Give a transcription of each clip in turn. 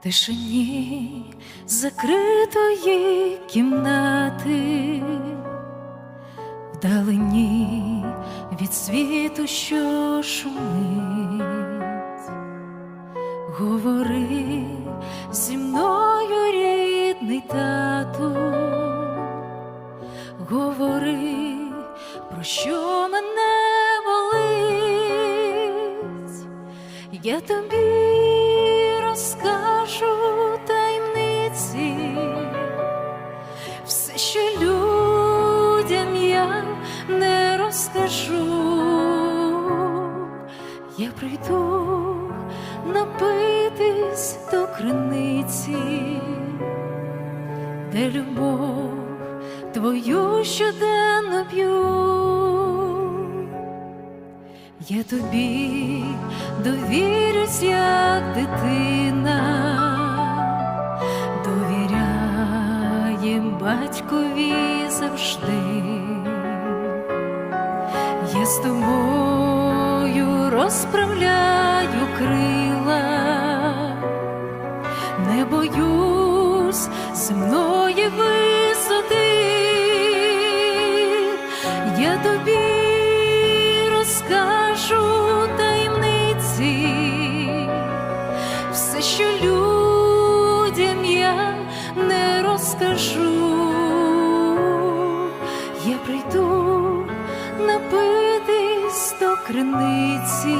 тишині закритої кімнати, вдалині від світу, що шумить, говори зі мною, рідний тату, говори, про що мене болить, я тобі розкажу, я прийду напитись до криниці, де любов твою щоденно п'ю. Я тобі довірюсь, як дитина, довіряє батькові завжди. З тобою розправляю крила, не боюсь земної висоти, я тобі криниці,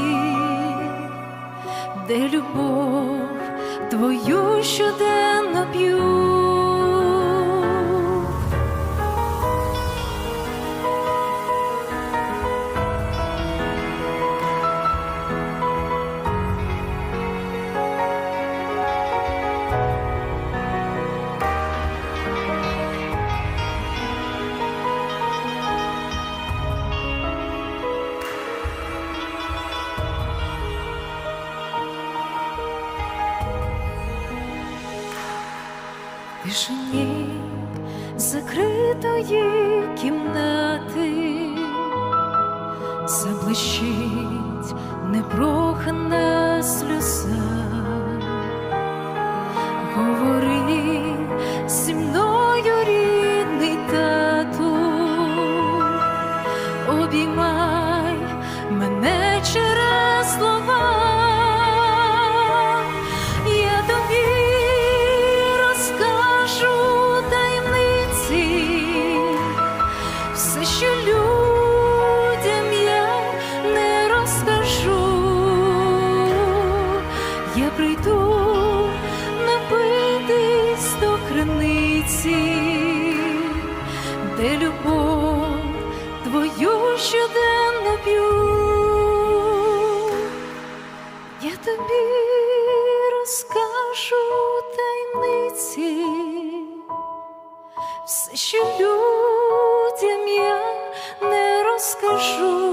де любов твою щоденно п'ю. Тишині закритої кімнати заблищить непрохана сльоза. Говори я прийду напитись до криниці, де любов твою щоденно п'ю. Я тобі розкажу таємниці, все, що людям я не розкажу,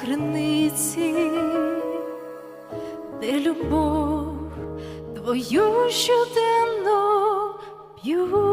криниці, де любов твою щоденно п'ю.